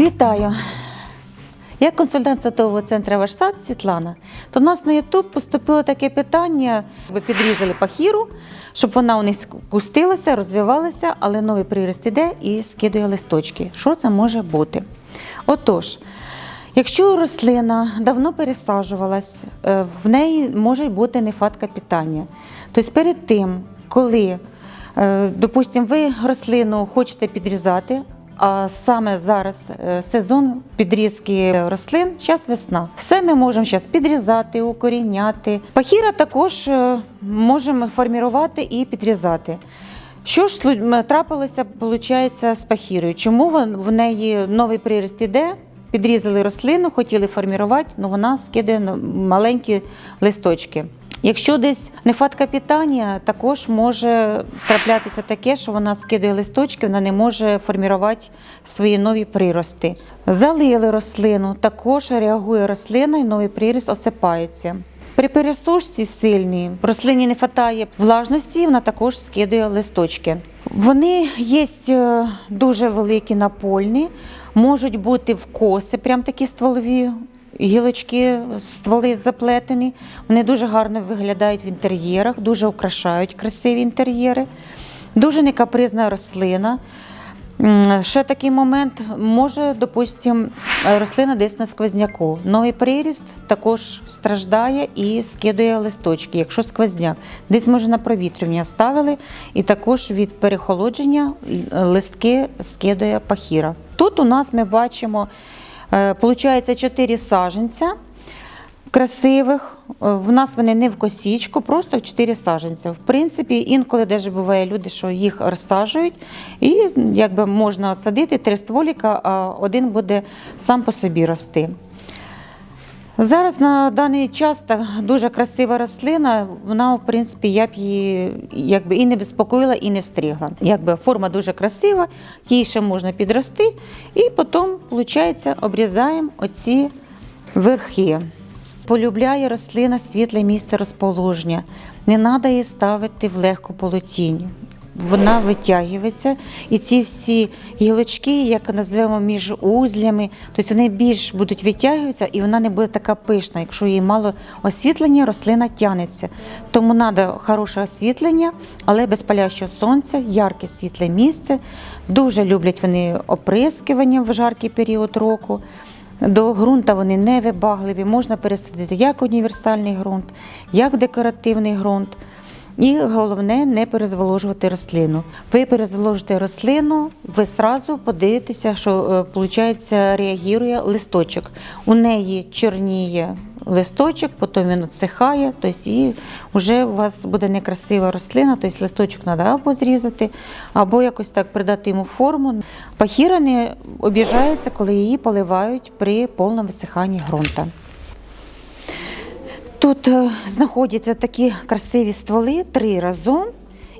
Вітаю! Я консультант садового центру «Ваш сад» Світлана. То в нас на YouTube поступило таке питання: ви підрізали пахіру, щоб вона у них кустилася, розвивалася, але новий приріст іде і скидує листочки. Що це може бути? Отож, якщо рослина давно пересаджувалась, е, в неї може бути нехватка питання. Тобто перед тим, коли Е, Допустимо, ви рослину хочете підрізати, а саме зараз е, сезон підрізки рослин, зараз весна. Все ми можемо зараз підрізати, укоріняти. Пахіра також е, можемо формувати і підрізати. Що ж трапилося, виходить, з пахірою? Чому в неї новий приріст іде? Підрізали рослину, хотіли формувати, але вона скидає на маленькі листочки. Якщо десь нехватка питання, також може траплятися таке, що вона скидає листочки, вона не може формувати свої нові прирости. Залили рослину, також реагує рослина і новий приріст осипається. При пересушці сильній рослині не вистачає влажності, вона також скидає листочки. Вони є е, дуже великі напольні, можуть бути вкоси, прям такі стволові гілочки, стволи заплетені. Вони дуже гарно виглядають в інтер'єрах, дуже украшають красиві інтер'єри. Дуже некапризна рослина. Ще такий момент може, допустимо, рослина десь на сквозняку. Новий приріст також страждає і скидує листочки, якщо сквозняк. Десь може на провітрювання ставили, і також від перехолодження листки скидує пахіра. Тут у нас ми бачимо, виходить, 4 саженця красивих. Е, В нас вони не в косічку, просто 4 саженця. В принципі, інколи даже буває люди, що їх розсаджують, і якби можна садити три стволіка, а один буде сам по собі рости. Зараз на даний час та дуже красива рослина. Вона, в принципі, я б її якби і не безпокоїла, і не стригла. Якби форма дуже красива, їй ще можна підрости, і потім, виходить, обрізаємо оці верхи. Полюбляє рослина світле місце розположення. Не треба її ставити в легку полутінь. Вона витягується, і ці всі гілочки, як назвемо між узлями, тобто вони більш будуть витягуватися, і вона не буде така пишна. Якщо їй мало освітлення, рослина тягнеться. Тому треба хороше освітлення, але без палящого сонця, ярке світле місце. Дуже люблять вони оприскування в жаркий період року. До ґрунта вони не вибагливі, можна пересадити як універсальний ґрунт, як декоративний ґрунт. І головне не перезволожувати рослину. Ви перезволожите рослину, ви сразу подивитеся, що виходить, реагує листочок. У неї чорніє листочок, потім він відсихає, тобто і вже у вас буде некрасива рослина, тобто листочок треба або зрізати, або якось так придати йому форму. Пахіра не обіжається, коли її поливають при повному висиханні ґрунта. Тут е, знаходяться такі красиві стволи три разом,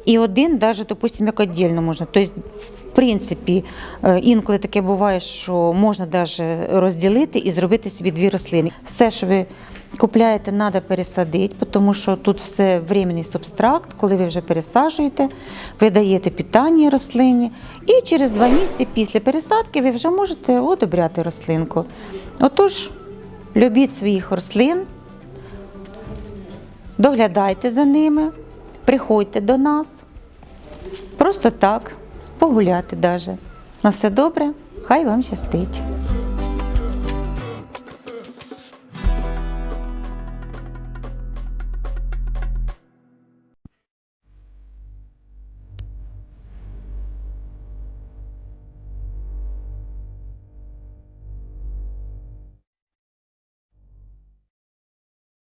і один, навіть, допустимо, як віддільно можна. Тобто, в принципі, е, інколи таке буває, що можна навіть розділити і зробити собі дві рослини. Все, що ви купляєте, треба пересадити, тому що тут все временний субстракт. Коли ви вже пересаджуєте, ви даєте питання рослині, і через два місяці після пересадки ви вже можете одобряти рослинку. Отож, любіть своїх рослин. Доглядайте за ними, приходьте до нас. Просто так, погуляти даже. На все добре, хай вам щастить.